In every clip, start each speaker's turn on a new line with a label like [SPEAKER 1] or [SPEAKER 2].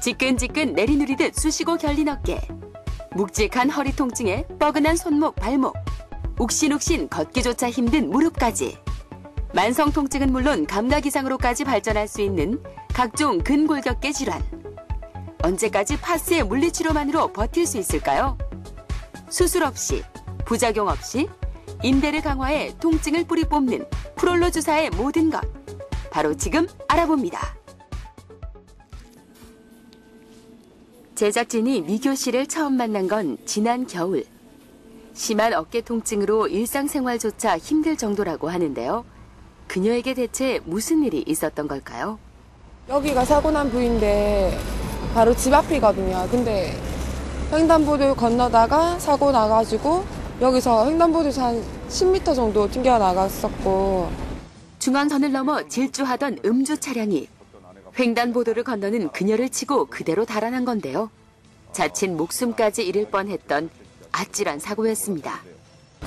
[SPEAKER 1] 지끈지끈 내리누리듯 쑤시고 결린 어깨. 묵직한 허리 통증에 뻐근한 손목, 발목. 욱신욱신 걷기조차 힘든 무릎까지. 만성 통증은 물론 감각 이상으로까지 발전할 수 있는 각종 근골격계 질환. 언제까지 파스의 물리치료만으로 버틸 수 있을까요? 수술 없이, 부작용 없이, 인대를 강화해 통증을 뿌리 뽑는 프롤로 주사의 모든 것. 바로 지금 알아봅니다. 제작진이 미교 씨를 처음 만난 건 지난 겨울. 심한 어깨 통증으로 일상생활조차 힘들 정도라고 하는데요. 그녀에게 대체 무슨 일이 있었던 걸까요?
[SPEAKER 2] 여기가 사고 난 부위인데 바로 집 앞이거든요. 근데 횡단보도 건너다가 사고 나가지고 여기서 횡단보도에서 한 10m 정도 튕겨 나갔었고
[SPEAKER 1] 중앙선을 넘어 질주하던 음주 차량이 횡단보도를 건너는 그녀를 치고 그대로 달아난 건데요. 자칫 목숨까지 잃을 뻔했던 아찔한 사고였습니다.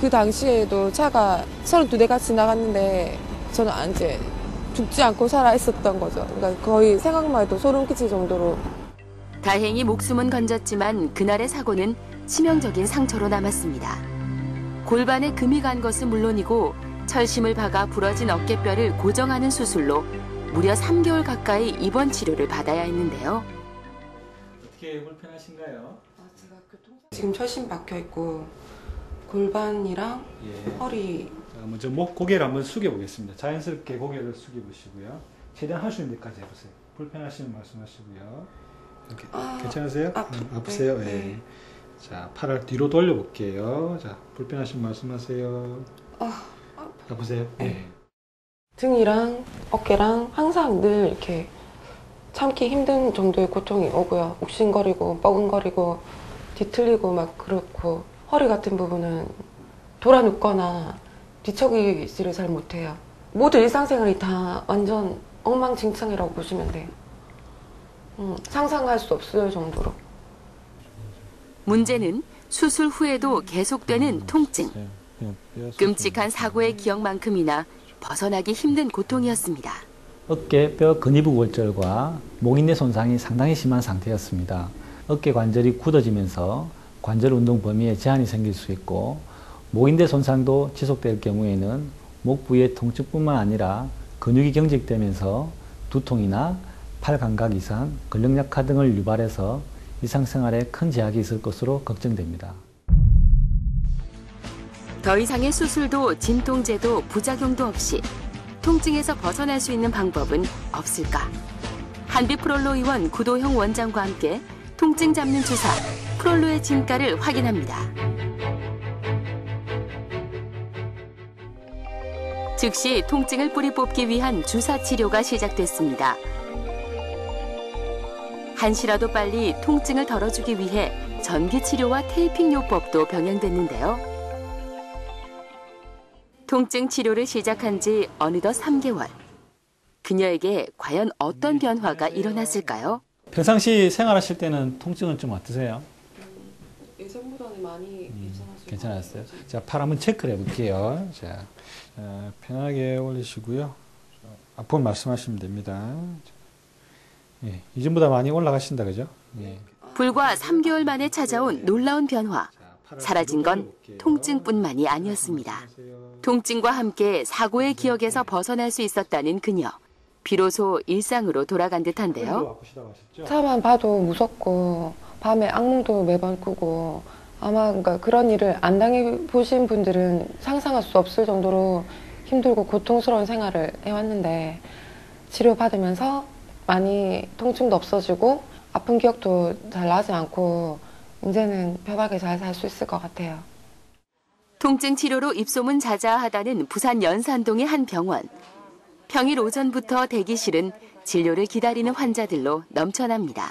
[SPEAKER 2] 그 당시에도 차가 32대가 지나갔는데 저는 아, 이제 죽지 않고 살아 있었던 거죠. 그러니까 거의 생각만 해도 소름 끼칠 정도로
[SPEAKER 1] 다행히 목숨은 건졌지만 그날의 사고는 치명적인 상처로 남았습니다. 골반에 금이 간 것은 물론이고 철심을 박아 부러진 어깨뼈를 고정하는 수술로 무려 3개월 가까이 입원 치료를 받아야 했는데요.
[SPEAKER 3] 어떻게 불편하신가요?
[SPEAKER 2] 지금 철심 박혀 있고 골반이랑
[SPEAKER 3] 예.
[SPEAKER 2] 허리
[SPEAKER 3] 자, 먼저 목 고개를 한번 숙여 보겠습니다. 자연스럽게 고개를 숙여 보시고요. 최대한 할 수 있는 데까지 해보세요. 불편하시면 말씀하시고요. 이렇게
[SPEAKER 2] 아,
[SPEAKER 3] 괜찮으세요?
[SPEAKER 2] 아프-
[SPEAKER 3] 음, 아프세요?
[SPEAKER 2] 네,
[SPEAKER 3] 예.
[SPEAKER 2] 네.
[SPEAKER 3] 자, 팔을 뒤로 돌려 볼게요. 자, 불편하시면 말씀하세요.
[SPEAKER 2] 아,
[SPEAKER 3] 아프세요?
[SPEAKER 2] 네.
[SPEAKER 3] 예.
[SPEAKER 2] 등이랑 어깨랑 항상 늘 이렇게 참기 힘든 정도의 고통이 오고요. 욱신거리고 뻐근거리고 뒤틀리고 막 그렇고 허리 같은 부분은 돌아 눕거나 뒤척이지를 잘 못해요. 모든 일상생활이 다 완전 엉망진창이라고 보시면 돼요. 음, 상상할 수 없을 정도로.
[SPEAKER 1] 문제는 수술 후에도 계속되는 통증. 끔찍한 사고의 기억만큼이나 벗어나기 힘든 고통이었습니다.
[SPEAKER 4] 어깨 뼈 근위부골절과 목인내 손상이 상당히 심한 상태였습니다. 어깨 관절이 굳어지면서 관절 운동 범위에 제한이 생길 수 있고 목인대 손상도 지속될 경우에는 목 부위의 통증뿐만 아니라 근육이 경직되면서 두통이나 팔 감각 이상, 근력 약화 등을 유발해서 일상생활에 큰 제약이 있을 것으로 걱정됩니다.
[SPEAKER 1] 더 이상의 수술도 진통제도 부작용도 없이 통증에서 벗어날 수 있는 방법은 없을까? 한비프롤로 의원 구도형 원장과 함께 통증 잡는 주사 프롤로의 진가를 확인합니다. 즉시 통증을 뿌리 뽑기 위한 주사 치료가 시작됐습니다. 한시라도 빨리 통증을 덜어주기 위해 전기 치료와 테이핑 요법도 병행됐는데요. 통증 치료를 시작한 지 어느덧 3개월. 그녀에게 과연 어떤 변화가 일어났을까요?
[SPEAKER 4] 평상시 생활하실 때는 통증은 좀 어떠세요?
[SPEAKER 2] 예전보다는 많이 괜찮았어요.
[SPEAKER 4] 괜찮았어요? 자, 팔 한번 체크를 해볼게요. 자,
[SPEAKER 3] 자, 편하게 올리시고요. 자, 앞으로 말씀하시면 됩니다. 예, 이전보다 많이 올라가신다, 그죠? 예.
[SPEAKER 1] 불과 3개월 만에 찾아온 놀라운 변화. 사라진 건 통증뿐만이 아니었습니다. 통증과 함께 사고의 기억에서 벗어날 수 있었다는 그녀. 비로소 일상으로 돌아간 듯한데요.
[SPEAKER 2] 차만 봐도 무섭고 밤에 악몽도 매번 꾸고 아마 그러니까 그런 일을 안 당해 보신 분들은 상상할 수 없을 정도로 힘들고 고통스러운 생활을 해왔는데 치료 받으면서 많이 통증도 없어지고 아픈 기억도 잘 나지 않고 이제는 편하게 잘 살 수 있을 것 같아요.
[SPEAKER 1] 통증 치료로 입소문 자자하다는 부산 연산동의 한 병원. 평일 오전부터 대기실은 진료를 기다리는 환자들로 넘쳐납니다.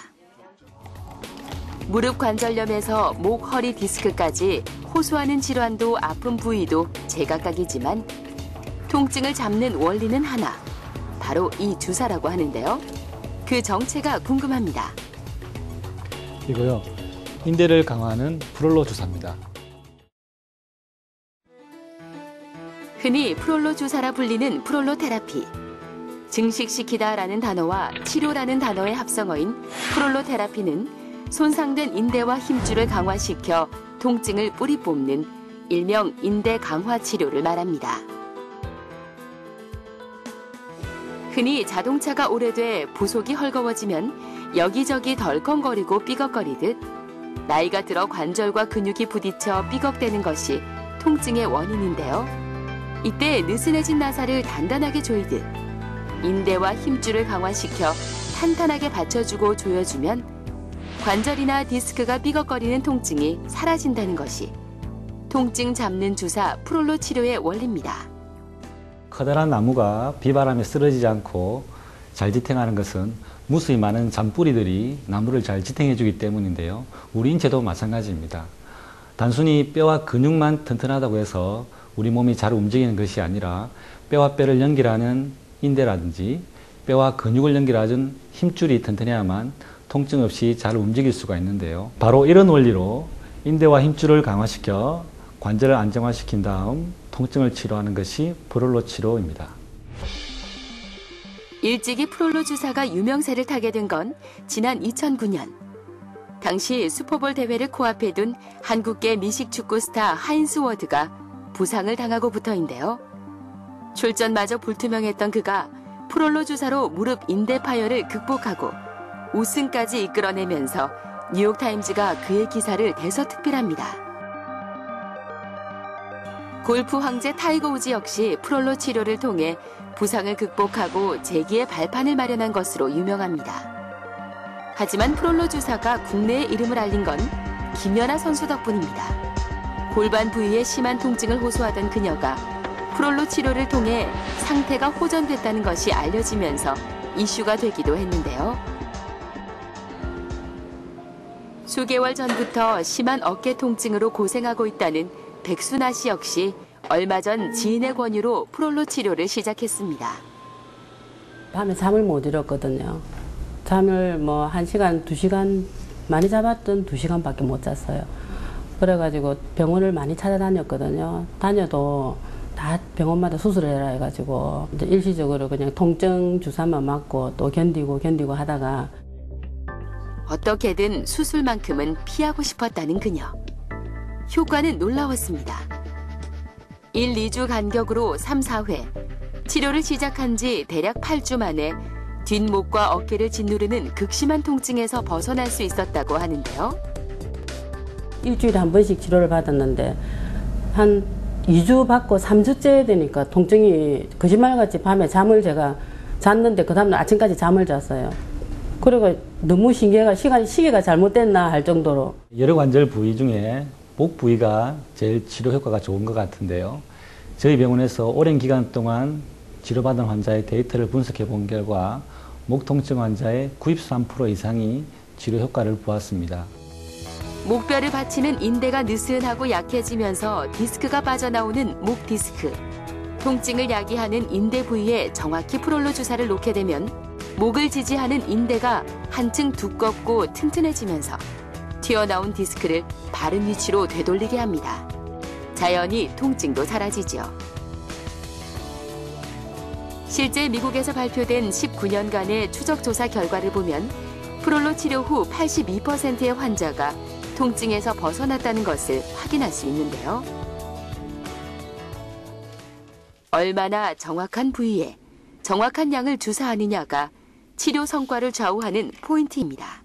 [SPEAKER 1] 무릎 관절염에서 목, 허리 디스크까지 호소하는 질환도 아픈 부위도 제각각이지만 통증을 잡는 원리는 하나. 바로 이 주사라고 하는데요. 그 정체가 궁금합니다.
[SPEAKER 4] 이거요. 인대를 강화하는 프롤로 주사입니다.
[SPEAKER 1] 흔히 프롤로 주사라 불리는 프롤로 테라피. 증식시키다라는 단어와 치료라는 단어의 합성어인 프롤로 테라피는 손상된 인대와 힘줄을 강화시켜 통증을 뿌리 뽑는 일명 인대 강화 치료를 말합니다. 흔히 자동차가 오래돼 부속이 헐거워지면 여기저기 덜컹거리고 삐걱거리듯 나이가 들어 관절과 근육이 부딪혀 삐걱대는 것이 통증의 원인인데요. 이때 느슨해진 나사를 단단하게 조이듯 인대와 힘줄을 강화시켜 탄탄하게 받쳐주고 조여주면 관절이나 디스크가 삐걱거리는 통증이 사라진다는 것이 통증 잡는 주사 프롤로 치료의 원리입니다.
[SPEAKER 4] 커다란 나무가 비바람에 쓰러지지 않고 잘 지탱하는 것은 무수히 많은 잔뿌리들이 나무를 잘 지탱해 주기 때문인데요. 우리 인체도 마찬가지입니다. 단순히 뼈와 근육만 튼튼하다고 해서 우리 몸이 잘 움직이는 것이 아니라 뼈와 뼈를 연결하는 인대라든지 뼈와 근육을 연결하는 힘줄이 튼튼해야만 통증 없이 잘 움직일 수가 있는데요. 바로 이런 원리로 인대와 힘줄을 강화시켜 관절을 안정화시킨 다음 통증을 치료하는 것이 브롤로 치료입니다.
[SPEAKER 1] 일찍이 프롤로 주사가 유명세를 타게 된 건 지난 2009년. 당시 슈퍼볼 대회를 코앞에 둔 한국계 미식 축구 스타 하인스 워드가 부상을 당하고부터인데요. 출전마저 불투명했던 그가 프롤로 주사로 무릎 인대 파열을 극복하고 우승까지 이끌어내면서 뉴욕타임즈가 그의 기사를 대서특필합니다. 골프 황제 타이거 우즈 역시 프롤로 치료를 통해 부상을 극복하고 재기의 발판을 마련한 것으로 유명합니다. 하지만 프롤로 주사가 국내에 이름을 알린 건 김연아 선수 덕분입니다. 골반 부위에 심한 통증을 호소하던 그녀가 프롤로 치료를 통해 상태가 호전됐다는 것이 알려지면서 이슈가 되기도 했는데요. 수개월 전부터 심한 어깨 통증으로 고생하고 있다는 백순아 씨 역시 얼마 전 지인의 권유로 프롤로 치료를 시작했습니다.
[SPEAKER 5] 밤에 잠을 못 이뤘거든요. 잠을 뭐한 시간, 두 시간 많이 잡았던 두 시간밖에 못 잤어요. 그래가지고 병원을 많이 찾아다녔거든요. 다녀도 다 병원마다 수술을 해라 해가지고 이제 일시적으로 그냥 통증 주사만 맞고 또 견디고 견디고 하다가
[SPEAKER 1] 어떻게든 수술만큼은 피하고 싶었다는 그녀. 효과는 놀라웠습니다. 1, 2주 간격으로 3, 4회. 치료를 시작한 지 대략 8주 만에 뒷목과 어깨를 짓누르는 극심한 통증에서 벗어날 수 있었다고 하는데요.
[SPEAKER 5] 일주일에 한 번씩 치료를 받았는데 한 2주 받고 3주째 되니까 통증이 거짓말같이 밤에 잠을 제가 잤는데 그 다음날 아침까지 잠을 잤어요. 그리고 너무 신기해가 시간이 시계가 잘못됐나 할 정도로
[SPEAKER 4] 여러 관절 부위 중에 목 부위가 제일 치료 효과가 좋은 것 같은데요. 저희 병원에서 오랜 기간 동안 치료받은 환자의 데이터를 분석해 본 결과 목 통증 환자의 93% 이상이 치료 효과를 보았습니다.
[SPEAKER 1] 목뼈를 받치는 인대가 느슨하고 약해지면서 디스크가 빠져나오는 목 디스크. 통증을 야기하는 인대 부위에 정확히 프롤로 주사를 놓게 되면 목을 지지하는 인대가 한층 두껍고 튼튼해지면서 튀어나온 디스크를 바른 위치로 되돌리게 합니다. 자연히 통증도 사라지죠. 실제 미국에서 발표된 19년간의 추적 조사 결과를 보면 프롤로 치료 후 82%의 환자가 통증에서 벗어났다는 것을 확인할 수 있는데요. 얼마나 정확한 부위에 정확한 양을 주사하느냐가 치료 성과를 좌우하는 포인트입니다.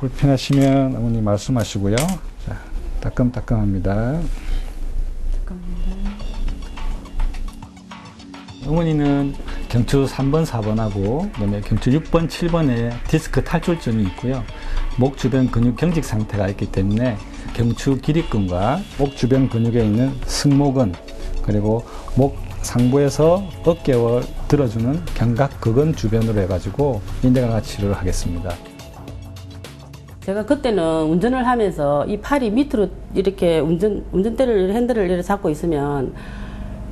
[SPEAKER 3] 불편하시면 어머니 말씀하시고요. 자, 따끔따끔합니다.
[SPEAKER 4] 어머니는 경추 3번, 4번하고 그다음에 경추 6번, 7번에 디스크 탈출점이 있고요. 목 주변 근육 경직 상태가 있기 때문에 경추 길이근과 목 주변 근육에 있는 승모근 그리고 목 상부에서 어깨를 들어주는 견갑근근 주변으로 해가지고 인대강화 치료를 하겠습니다.
[SPEAKER 5] 제가 그때는 운전을 하면서 이 팔이 밑으로 이렇게 운전 운전대를 핸들을 잡고 있으면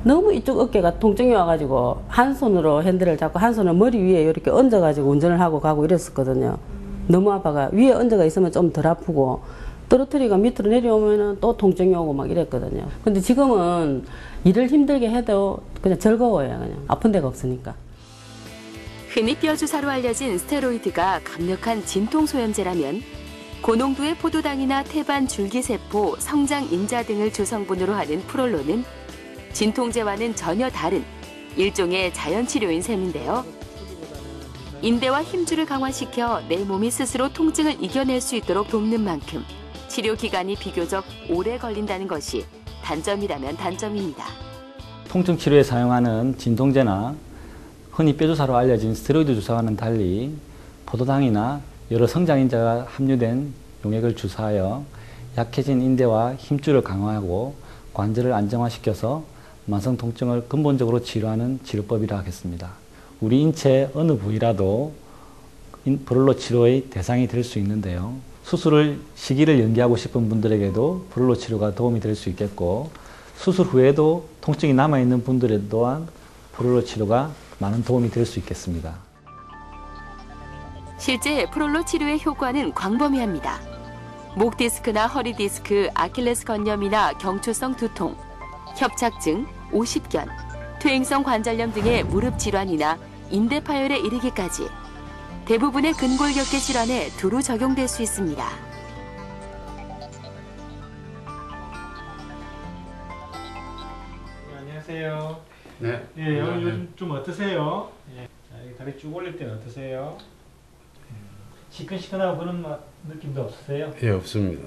[SPEAKER 5] 너무 이쪽 어깨가 통증이 와가지고 한 손으로 핸들을 잡고 한 손을 머리 위에 이렇게 얹어가지고 운전을 하고 가고 이랬었거든요. 너무 아파가 위에 얹어가 있으면 좀 덜 아프고 떨어뜨리가 밑으로 내려오면은 또 통증이 오고 막 이랬거든요. 근데 지금은 일을 힘들게 해도 그냥 즐거워요. 그냥 아픈 데가 없으니까.
[SPEAKER 1] 흔히 뼈 주사로 알려진 스테로이드가 강력한 진통소염제라면 고농도의 포도당이나 태반 줄기세포, 성장 인자 등을 주성분으로 하는 프롤로는 진통제와는 전혀 다른 일종의 자연치료인 셈인데요. 인대와 힘줄을 강화시켜 내 몸이 스스로 통증을 이겨낼 수 있도록 돕는 만큼 치료 기간이 비교적 오래 걸린다는 것이 단점이라면 단점입니다.
[SPEAKER 4] 통증 치료에 사용하는 진통제나 흔히 뼈 주사로 알려진 스테로이드 주사와는 달리 포도당이나 여러 성장인자가 함유된 용액을 주사하여 약해진 인대와 힘줄을 강화하고 관절을 안정화시켜서 만성 통증을 근본적으로 치료하는 치료법이라 하겠습니다. 우리 인체 어느 부위라도 인- 브롤로 치료의 대상이 될 수 있는데요. 수술을 시기를 연기하고 싶은 분들에게도 브롤로 치료가 도움이 될 수 있겠고 수술 후에도 통증이 남아있는 분들에 또한 브롤로 치료가 많은 도움이 될 수 있겠습니다.
[SPEAKER 1] 실제 프롤로 치료의 효과는 광범위합니다. 목 디스크나 허리 디스크, 아킬레스 건염이나 경추성 두통, 협착증, 오십견, 퇴행성 관절염 등의 무릎 질환이나 인대 파열에 이르기까지 대부분의 근골격계 질환에 두루 적용될 수 있습니다.
[SPEAKER 3] 네, 안녕하세요.
[SPEAKER 6] 네.
[SPEAKER 3] 예, 여기 요즘 좀 어떠세요? 예. 다리 쭉 올릴 때는 어떠세요? 음, 시큰시큰하고 그런 맛, 느낌도 없으세요?
[SPEAKER 6] 예, 없습니다.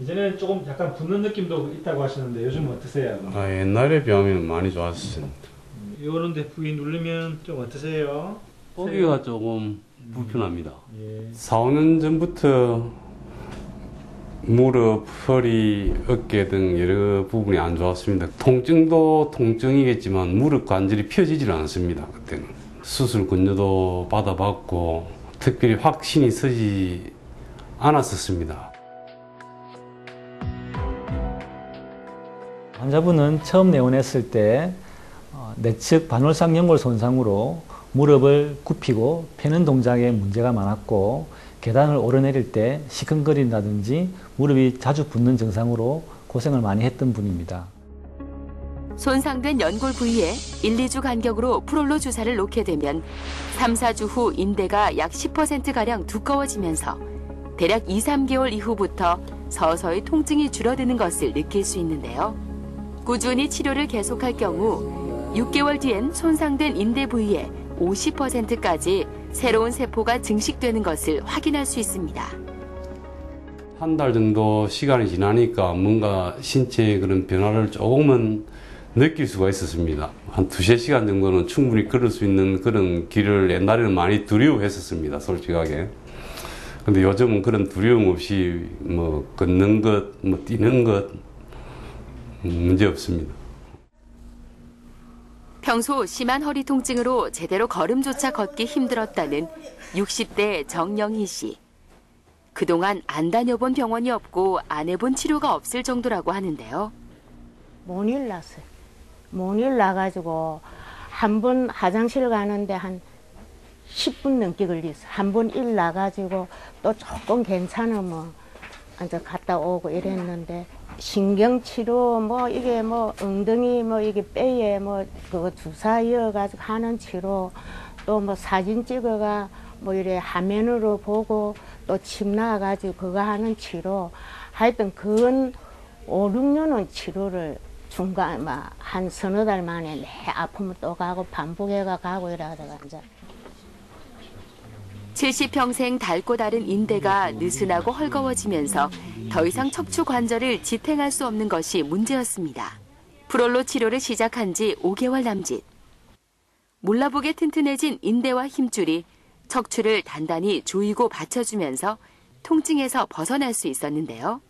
[SPEAKER 3] 이전에는 조금 약간 붓는 느낌도 있다고 하시는데 요즘은 어떠세요?
[SPEAKER 6] 아, 옛날에 비하면 많이 좋았습니다.
[SPEAKER 3] 요런 데 부위 누르면 좀 어떠세요?
[SPEAKER 6] 보기가 조금 불편합니다.
[SPEAKER 3] 예.
[SPEAKER 6] 4, 5년 전부터 무릎, 허리, 어깨 등 여러 부분이 안 좋았습니다. 통증도 통증이겠지만 무릎 관절이 펴지질 않습니다. 그때는 수술 근조도 받아봤고 특별히 확신이 서지 않았었습니다.
[SPEAKER 4] 환자분은 처음 내원했을 때 어, 내측 반월상 연골 손상으로 무릎을 굽히고 펴는 동작에 문제가 많았고 계단을 오르내릴 때 시큰거린다든지 무릎이 자주 붓는 증상으로 고생을 많이 했던 분입니다.
[SPEAKER 1] 손상된 연골 부위에 1, 2주 간격으로 프롤로 주사를 놓게 되면 3, 4주 후 인대가 약 10%가량 두꺼워지면서 대략 2, 3개월 이후부터 서서히 통증이 줄어드는 것을 느낄 수 있는데요. 꾸준히 치료를 계속할 경우 6개월 뒤엔 손상된 인대 부위에 50%까지 새로운 세포가 증식되는 것을 확인할 수 있습니다.
[SPEAKER 6] 한달 정도 시간이 지나니까 뭔가 신체의 그런 변화를 조금은 느낄 수가 있었습니다. 한 두세 시간 정도는 충분히 걸을 수 있는 그런 길을 옛날에는 많이 두려워했었습니다. 솔직하게. 근데 요즘은 그런 두려움 없이 뭐 걷는 것, 뭐 뛰는 것, 음, 문제 없습니다.
[SPEAKER 1] 평소 심한 허리 통증으로 제대로 걸음조차 걷기 힘들었다는 60대 정영희 씨. 그동안 안 다녀본 병원이 없고 안 해본 치료가 없을 정도라고 하는데요.
[SPEAKER 7] 모닐 났어요. 모닐 나가지고 한 번 화장실 가는데 한 10분 넘게 걸렸어. 한 번 일 나가지고 또 조금 괜찮으면 이제 갔다 오고 이랬는데 신경치료 뭐 이게 뭐 엉덩이 뭐 이게 뼈에 뭐 그거 주사 이어가지고 하는 치료 또 뭐 사진 찍어가 뭐 이래 화면으로 보고 또 침 나와가지고 그거 하는 치료 하여튼 그건 5, 6년은 치료를 중간 막 한 서너 달 만에 내 아프면 또 가고 반복해가 가고 이러다가 이제
[SPEAKER 1] 70평생 닳고 닳은 인대가 느슨하고 헐거워지면서 더 이상 척추 관절을 지탱할 수 없는 것이 문제였습니다. 프롤로 치료를 시작한 지 5개월 남짓. 몰라보게 튼튼해진 인대와 힘줄이 척추를 단단히 조이고 받쳐주면서 통증에서 벗어날 수 있었는데요.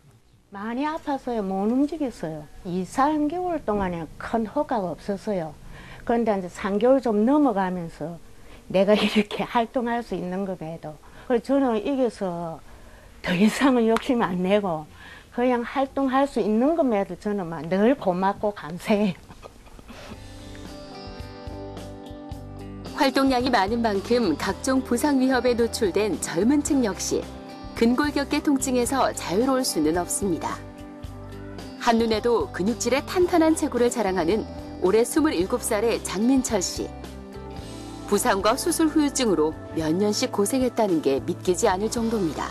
[SPEAKER 7] 많이 아파서요 못 움직였어요. 2, 3개월 동안에 큰 효과가 없었어요. 그런데 이제 3개월 좀 넘어가면서 내가 이렇게 활동할 수 있는 것에도 그래서 저는 이겨서 더 이상은 욕심 안 내고 그냥 활동할 수 있는 것에도 저는 막 늘 고맙고 감사해요.
[SPEAKER 1] 활동량이 많은 만큼 각종 부상 위협에 노출된 젊은 층 역시 근골격계 통증에서 자유로울 수는 없습니다. 한눈에도 근육질의 탄탄한 체구를 자랑하는 올해 27살의 장민철 씨. 부상과 수술 후유증으로 몇 년씩 고생했다는 게 믿기지 않을 정도입니다.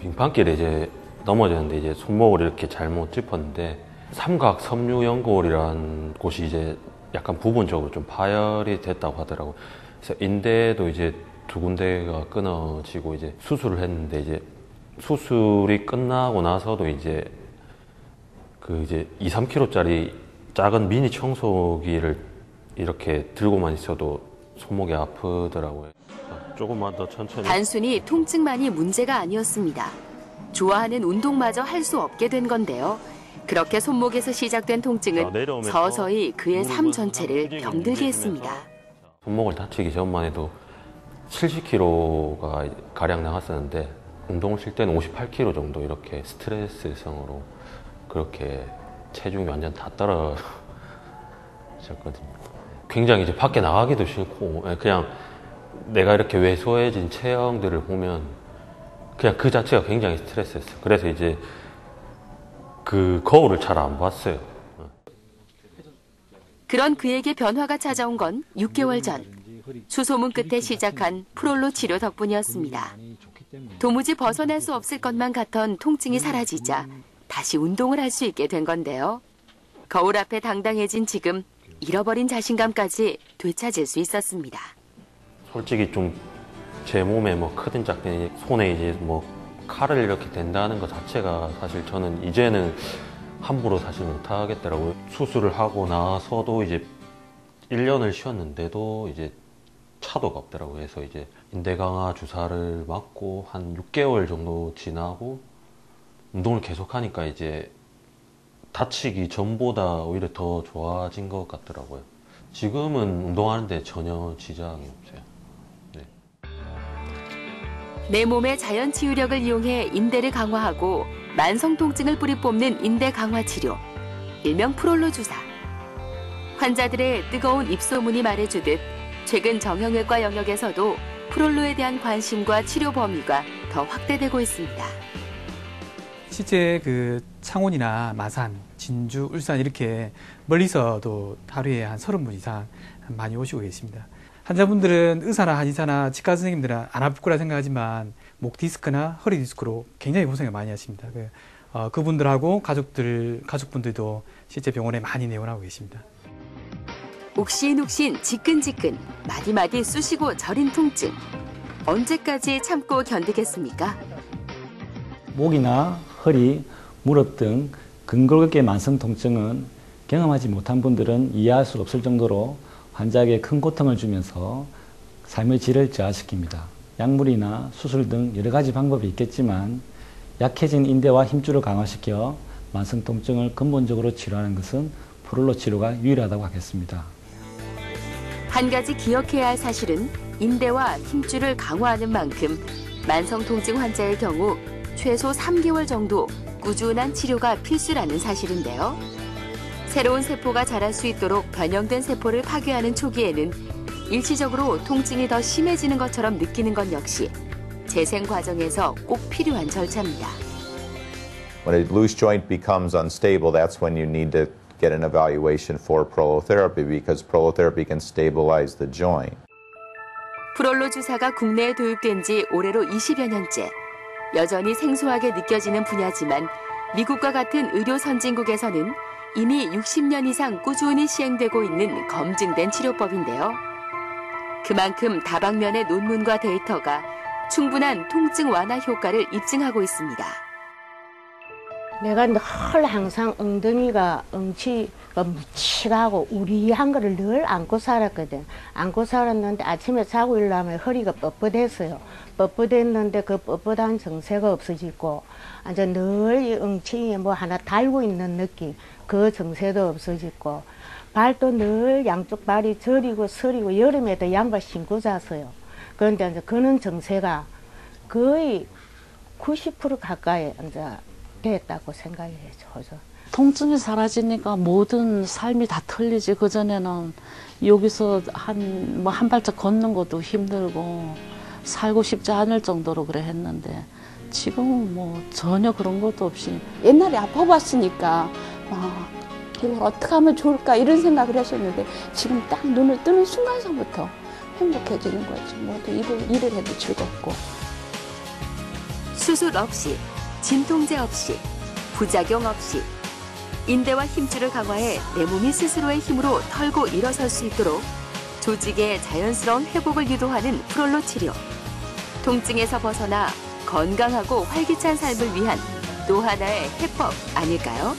[SPEAKER 8] 빙판길에 이제 넘어졌는데 이제 손목을 이렇게 잘못 짚었는데 삼각 섬유 연골이라는 곳이 이제 약간 부분적으로 좀 파열이 됐다고 하더라고요. 그래서 인대도 이제 두 군데가 끊어지고 이제 수술을 했는데 이제 수술이 끝나고 나서도 이제 그 이제 2, 3kg짜리 작은 미니 청소기를 이렇게 들고만 있어도 손목이 아프더라고요. 조금만 더 천천히.
[SPEAKER 1] 단순히 통증만이 문제가 아니었습니다. 좋아하는 운동마저 할 수 없게 된 건데요. 그렇게 손목에서 시작된
[SPEAKER 8] 자,
[SPEAKER 1] 통증은 서서히 그의 삶 전체를 병들게 했습니다.
[SPEAKER 8] 손목을 다치기 전만 해도 70kg가 가량 나갔었는데 운동을 쉴 때는 58kg 정도 이렇게 스트레스성으로 그렇게 체중이 완전 다 떨어졌거든요. 굉장히 이제 밖에 나가기도 싫고 예, 그냥 내가 이렇게 왜소해진 체형들을 보면 그냥 그 자체가 굉장히 스트레스였어요. 그래서 이제 그 거울을 잘 안 봤어요.
[SPEAKER 1] 그런 그에게 변화가 찾아온 건 6개월 전 수소문 끝에 시작한 프롤로 치료 덕분이었습니다. 도무지 벗어날 수 없을 것만 같던 통증이 사라지자 다시 운동을 할 수 있게 된 건데요. 거울 앞에 당당해진 지금 잃어버린 자신감까지 되찾을 수 있었습니다.
[SPEAKER 8] 솔직히 좀 제 몸에 뭐 크든 작든 손에 이제 뭐 칼을 이렇게 댄다는 것 자체가 사실 저는 이제는 함부로 사실 못 하겠더라고요. 수술을 하고 나서도 이제 1년을 쉬었는데도 이제 차도가 없더라고요. 그래서 이제 인대 강화 주사를 맞고 한 6개월 정도 지나고 운동을 계속 하니까 이제 다치기 전보다 오히려 더 좋아진 것 같더라고요. 지금은 운동하는데 전혀 지장이 없어요.
[SPEAKER 1] 내 몸의 자연 치유력을 이용해 인대를 강화하고 만성 통증을 뿌리 뽑는 인대 강화 치료, 일명 프롤로 주사. 환자들의 뜨거운 입소문이 말해주듯 최근 정형외과 영역에서도 프롤로에 대한 관심과 치료 범위가 더 확대되고 있습니다.
[SPEAKER 9] 실제 그 창원이나 마산, 진주, 울산 이렇게 멀리서도 하루에 한 30분 이상 많이 오시고 계십니다. 환자분들은 의사나 한의사나 치과 선생님들은 안 아플 거라 생각하지만 목 디스크나 허리 디스크로 굉장히 고생을 많이 하십니다. 그, 어, 그분들하고 가족들, 가족분들도 실제 병원에 많이 내원하고 계십니다.
[SPEAKER 1] 욱신욱신 지끈지끈 마디마디 쑤시고 저린 통증. 언제까지 참고 견디겠습니까?
[SPEAKER 4] 목이나 허리, 무릎 등 근골격계 만성 통증은 경험하지 못한 분들은 이해할 수 없을 정도로 환자에게 큰 고통을 주면서 삶의 질을 저하시킵니다. 약물이나 수술 등 여러 가지 방법이 있겠지만 약해진 인대와 힘줄을 강화시켜 만성 통증을 근본적으로 치료하는 것은 프롤로 치료가 유일하다고 하겠습니다.
[SPEAKER 1] 한 가지 기억해야 할 사실은 인대와 힘줄을 강화하는 만큼 만성 통증 환자의 경우 최소 3개월 정도 꾸준한 치료가 필수라는 사실인데요. 새로운 세포가 자랄 수 있도록 변형된 세포를 파괴하는 초기에는 일시적으로 통증이 더 심해지는 것처럼 느끼는 것 역시 재생 과정에서 꼭 필요한 절차입니다.
[SPEAKER 10] When a loose joint becomes unstable, that's when you need to get an evaluation for prolotherapy because prolotherapy can stabilize the joint.
[SPEAKER 1] 프롤로 주사가 국내에 도입된 지 올해로 20여 년째. 여전히 생소하게 느껴지는 분야지만 미국과 같은 의료 선진국에서는 이미 60년 이상 꾸준히 시행되고 있는 검증된 치료법인데요. 그만큼 다방면의 논문과 데이터가 충분한 통증 완화 효과를 입증하고 있습니다.
[SPEAKER 7] 내가 늘 항상 엉덩이가 엉치가 묵직하고 우리한 거를 늘 안고 살았거든. 안고 살았는데 아침에 자고 일어나면 허리가 뻣뻣했어요. 뻣뻣했는데 그 뻣뻣한 정세가 없어지고 완전 늘이 엉치에 뭐 하나 달고 있는 느낌 그 정세도 없어지고 발도 늘 양쪽 발이 저리고 서리고 여름에도 양발 신고 잤어요. 그런데 이제 그는 정세가 거의 90% 가까이 이제 됐다고 생각해요, 저도.
[SPEAKER 11] 통증이 사라지니까 모든 삶이 다 틀리지. 그전에는 여기서 한, 뭐 한 발짝 걷는 것도 힘들고 살고 싶지 않을 정도로 그래 했는데 지금은 뭐 전혀 그런 것도 없이
[SPEAKER 12] 옛날에 아파봤으니까 아, 이걸 어떻게 하면 좋을까 이런 생각을 하셨는데 지금 딱 눈을 뜨는 순간서부터 행복해지는 거지. 모두 일을, 일을 해도 즐겁고.
[SPEAKER 1] 수술 없이, 진통제 없이, 부작용 없이 인대와 힘줄을 강화해 내 몸이 스스로의 힘으로 털고 일어설 수 있도록 조직의 자연스러운 회복을 유도하는 프롤로 치료. 통증에서 벗어나 건강하고 활기찬 삶을 위한 또 하나의 해법 아닐까요?